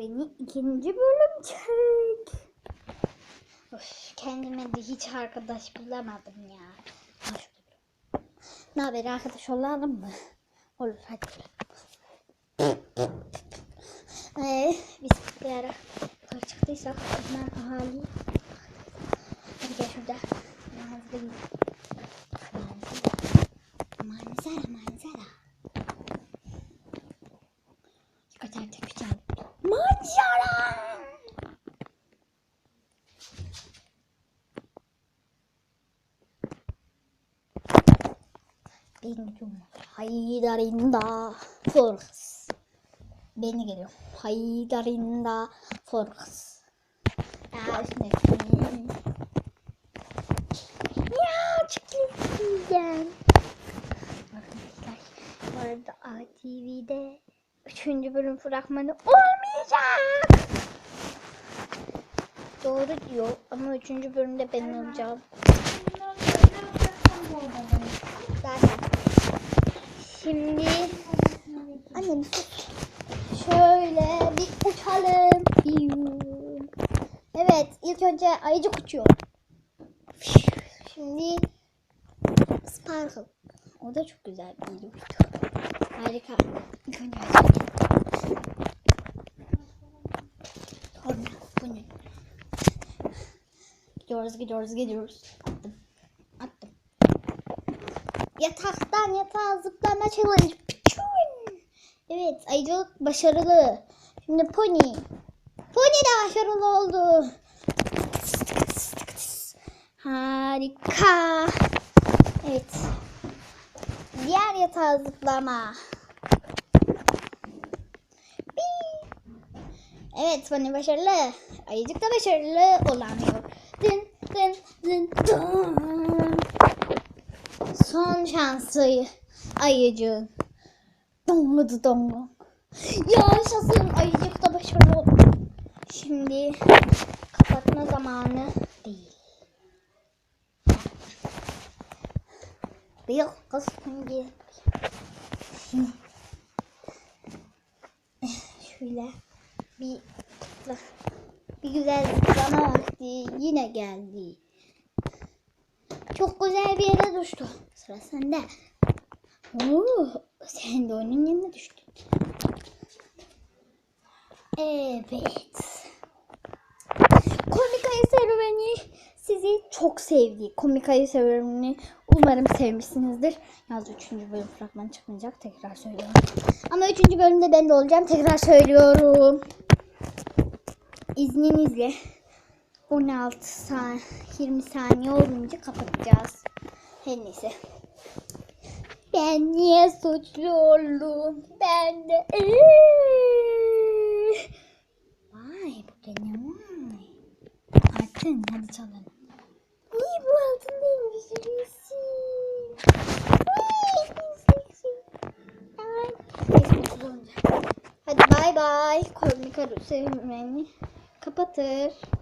Serüveni ikinci bölüm çek. Of, kendime de hiç arkadaş bulamadım ya. Ne haber arkadaş olalım mı? Olur hadi. Ee, biz bir ara yukarı çıktıysak ben ahali. Hadi gel şurada. Manzara gidelim. Manzara, manzara. Kadar. Manzara. Ben gidiyorum. Haydarinda Forks. Beni geliyor. Haydarinda Forks. Ya üstüne. Ya çıkayım Arkadaşlar bu arada ATV'de Üçüncü bölüm fragmanı olmayacak. Doğru diyor ama üçüncü bölümde ben olacağım. Zaten. Şimdi annem. Şöyle bir uçalım. Evet ilk önce ayıcık uçuyor. Şimdi Sparkle. O da çok güzel bir uçtu. Harika. İlk önce ayıcık. Sonra bu ne? Gidiyoruz gidiyoruz gidiyoruz. Attım. Attım. Yataktan yatağa zıplama challenge. Piçun. Evet ayıcılık başarılı. Şimdi pony. Pony de başarılı oldu. Harika. Evet. Diğer yatağa zıplama. Evet Pony başarılı. Ayıcık da başarılı olamıyor. Dın dın. Son şansı ayıcığın. Donladı donlu. Yaşasın ayıcık da başarılı. Şimdi kapatma zamanı değil. Değil kız hangi? Şöyle bir bir güzel zıplama vakti yine geldi. Çok güzel bir yere düştü. Sıra sende. Oo, sen de onun yanına düştün. Evet. Komik ayı serüveni sizi çok sevdi. Komik ayı serüvenini umarım sevmişsinizdir. Yalnız 3. bölüm fragmanı çıkmayacak. Tekrar söylüyorum. Ama 3. bölümde ben de olacağım. Tekrar söylüyorum. İzninizle 16 saniye 20 saniye olunca kapatacağız. Her neyse. Ben niye suçlu oldum? Ben de Vay bu ne vay? Altın hadi çalalım. Niye bu altın otuz olunca. Hadi bay bay. Komik arı sevmeni kapatır.